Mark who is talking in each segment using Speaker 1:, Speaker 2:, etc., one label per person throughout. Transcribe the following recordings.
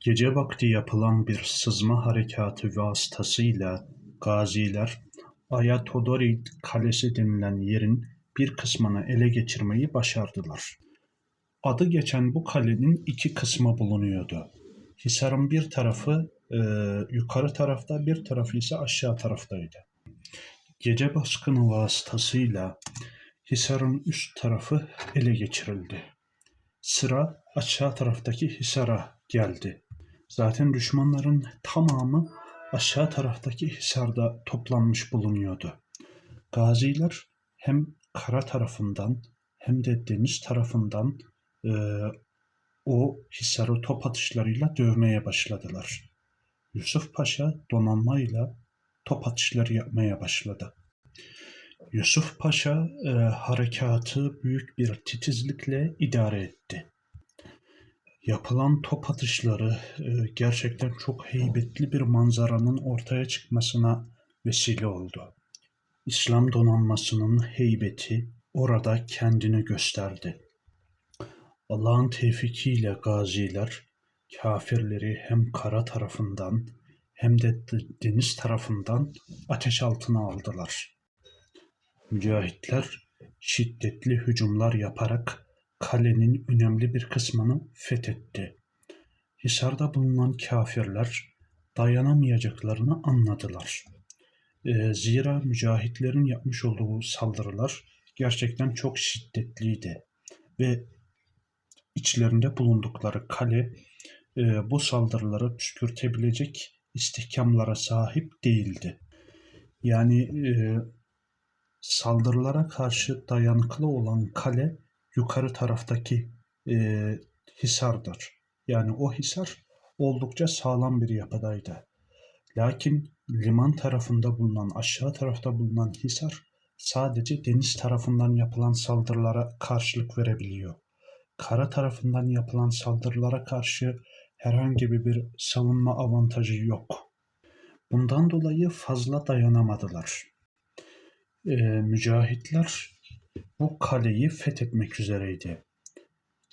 Speaker 1: Gece vakti yapılan bir sızma harekatı vasıtasıyla gaziler Ayatodori Kalesi denilen yerin bir kısmını ele geçirmeyi başardılar. Adı geçen bu kalenin iki kısmı bulunuyordu. Hisar'ın bir tarafı e, yukarı tarafta, bir tarafı ise aşağı taraftaydı. Gece baskını vasıtasıyla Hisar'ın üst tarafı ele geçirildi. Sıra aşağı taraftaki Hisar'a geldi. Zaten düşmanların tamamı aşağı taraftaki Hisar'da toplanmış bulunuyordu. Gaziler hem kara tarafından hem de deniz tarafından e, o Hisar'ı top atışlarıyla dövmeye başladılar. Yusuf Paşa donanmayla top atışları yapmaya başladı. Yusuf Paşa e, harekatı büyük bir titizlikle idare etti. Yapılan top atışları e, gerçekten çok heybetli bir manzaranın ortaya çıkmasına vesile oldu. İslam donanmasının heybeti orada kendini gösterdi. Allah'ın tevfikiyle gaziler kafirleri hem kara tarafından hem de deniz tarafından ateş altına aldılar. Mücahitler şiddetli hücumlar yaparak kalenin önemli bir kısmını fethetti. Hisarda bulunan kafirler dayanamayacaklarını anladılar. E, zira mücahitlerin yapmış olduğu saldırılar gerçekten çok şiddetliydi ve içlerinde bulundukları kale e, bu saldırıları püskürtebilecek istihkamlara sahip değildi. Yani e, saldırılara karşı dayanıklı olan kale yukarı taraftaki e, hisardır. Yani o hisar oldukça sağlam bir yapıdaydı. Lakin liman tarafında bulunan, aşağı tarafta bulunan hisar sadece deniz tarafından yapılan saldırılara karşılık verebiliyor. Kara tarafından yapılan saldırılara karşı herhangi bir savunma avantajı yok. Bundan dolayı fazla dayanamadılar. Ee, mücahitler bu kaleyi fethetmek üzereydi.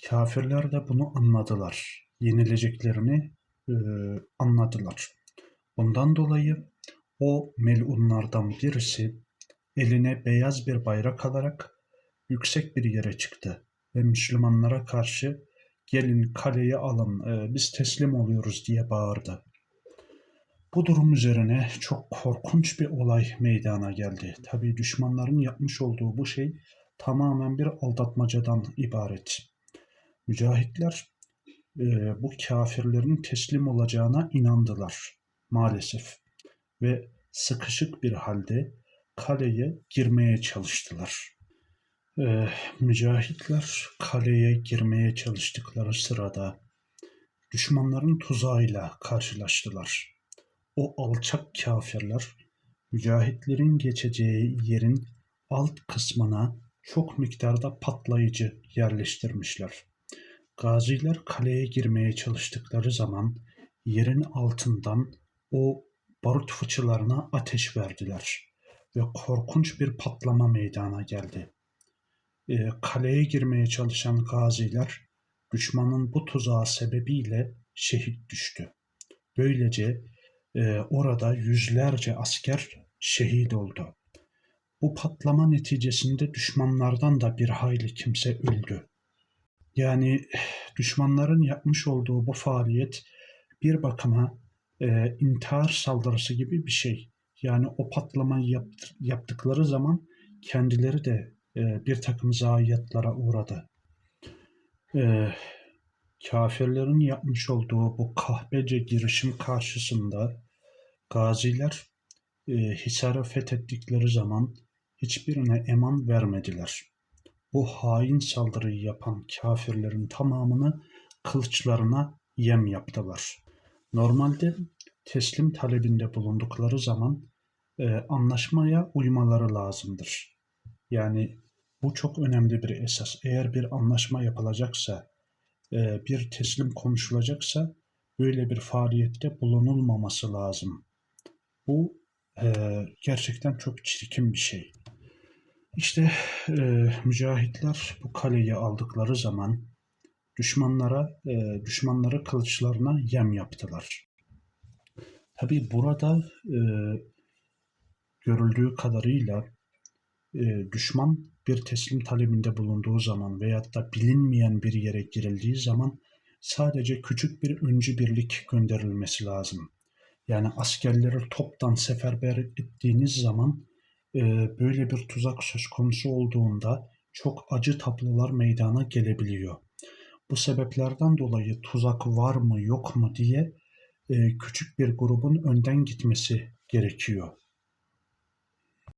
Speaker 1: Kafirler de bunu anladılar. Yenileceklerini e, anladılar. Bundan dolayı o melunlardan birisi eline beyaz bir bayrak alarak yüksek bir yere çıktı ve Müslümanlara karşı gelin kaleyi alın e, biz teslim oluyoruz diye bağırdı. Bu durum üzerine çok korkunç bir olay meydana geldi. Tabii düşmanların yapmış olduğu bu şey tamamen bir aldatmacadan ibaret. Mücahitler e, bu kafirlerin teslim olacağına inandılar maalesef ve sıkışık bir halde kaleye girmeye çalıştılar. E, mücahitler kaleye girmeye çalıştıkları sırada düşmanların tuzağıyla karşılaştılar. O alçak kafirler mücahitlerin geçeceği yerin alt kısmına çok miktarda patlayıcı yerleştirmişler. Gaziler kaleye girmeye çalıştıkları zaman yerin altından o barut fıçılarına ateş verdiler ve korkunç bir patlama meydana geldi. E, kaleye girmeye çalışan gaziler düşmanın bu tuzağı sebebiyle şehit düştü. Böylece e, orada yüzlerce asker şehit oldu. Bu patlama neticesinde düşmanlardan da bir hayli kimse öldü. Yani düşmanların yapmış olduğu bu faaliyet bir bakıma e, intihar saldırısı gibi bir şey. Yani o patlamayı yapt, yaptıkları zaman kendileri de e, bir takım zayiatlara uğradı. E, kafirlerin yapmış olduğu bu kahpece girişim karşısında gaziler e, Hisar'ı fethettikleri zaman hiçbirine eman vermediler. Bu hain saldırıyı yapan kafirlerin tamamını kılıçlarına yem yaptılar. Normalde teslim talebinde bulundukları zaman e, anlaşmaya uymaları lazımdır. Yani bu çok önemli bir esas. Eğer bir anlaşma yapılacaksa, e, bir teslim konuşulacaksa böyle bir faaliyette bulunulmaması lazım. Bu e, gerçekten çok çirkin bir şey. İşte e, mücahitler bu kaleyi aldıkları zaman düşmanlara e, düşmanları kılıçlarına yem yaptılar. Tabi burada e, görüldüğü kadarıyla e, düşman bir teslim talebinde bulunduğu zaman veyahut da bilinmeyen bir yere girildiği zaman sadece küçük bir öncü birlik gönderilmesi lazım. Yani askerleri toptan seferber ettiğiniz zaman e, böyle bir tuzak söz konusu olduğunda çok acı tablolar meydana gelebiliyor. Bu sebeplerden dolayı tuzak var mı yok mu diye e, küçük bir grubun önden gitmesi gerekiyor.